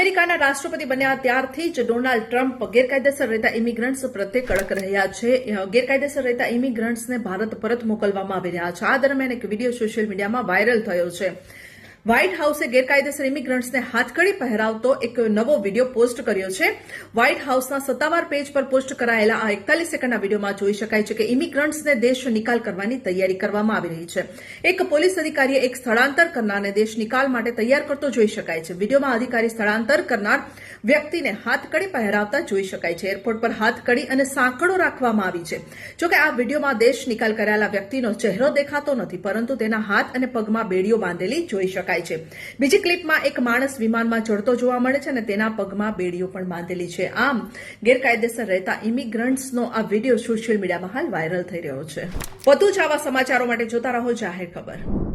અમેરિકાના રાષ્ટ્રપતિ બન્યા ત્યારથી જ ડોનાલ્ડ ટ્રમ્પ ગેરકાયદેસર રહેતા ઇમિગ્રન્ટ્સ પ્રત્યે કડક રહ્યા છે. ગેરકાયદેસર રહેતા ઇમિગ્રન્ટ્સને ભારત પરત મોકલવામાં આવી રહ્યા છે. આ દરમિયાન એક વીડિયો સોશિયલ મીડિયામાં વાયરલ થયો છે. વ્હાઇટ હાઉસે ગેરકાયદેસર ઇમિગ્રન્ટ્સને હાથકડી પહેરાવતો એક નવો વીડિયો પોસ્ટ કર્યો છે. વ્હાઇટ હાઉસના સત્તાવાર પેજ પર પોસ્ટ કરાયેલા આ એકતાલીસ સેકન્ડના વિડીયોમાં જોઈ શકાય છે કે ઇમિગ્રન્ટ્સને દેશ નિકાલ કરવાની તૈયારી કરવામાં આવી રહી છે. એક પોલીસ અધિકારીએ એક સ્થળાંતર કરનારને દેશ નિકાલ માટે તૈયાર કરતો જોઈ શકાય છે. વિડીયોમાં અધિકારી સ્થળાંતર કરનાર વ્યક્તિને હાથકડી પહેરાવતા જોઈ શકાય છે. એરપોર્ટ પર હાથકડી અને સાંકળો રાખવામાં આવી છે. જોકે આ વિડીયોમાં દેશ નિકાલ કરાયેલા વ્યક્તિનો ચહેરો દેખાતો નથી, પરંતુ તેના હાથ અને પગમાં બેડીઓ બાંધેલી જોઈ શકાય છે. બીજી ક્લિપમાં એક માણસ વિમાનમાં ચડતો જોવા મળે છે અને તેના પગમાં બેડીઓ પણ બાંધેલી છે. આમ, ગેરકાયદેસર રહેતા ઇમિગ્રન્ટ્સનો આ વીડિયો સોશિયલ મીડિયામાં હાલ વાયરલ થઈ રહ્યો છે. વધુ જ આવા સમાચારો માટે જોતા રહો જાહેર ખબર.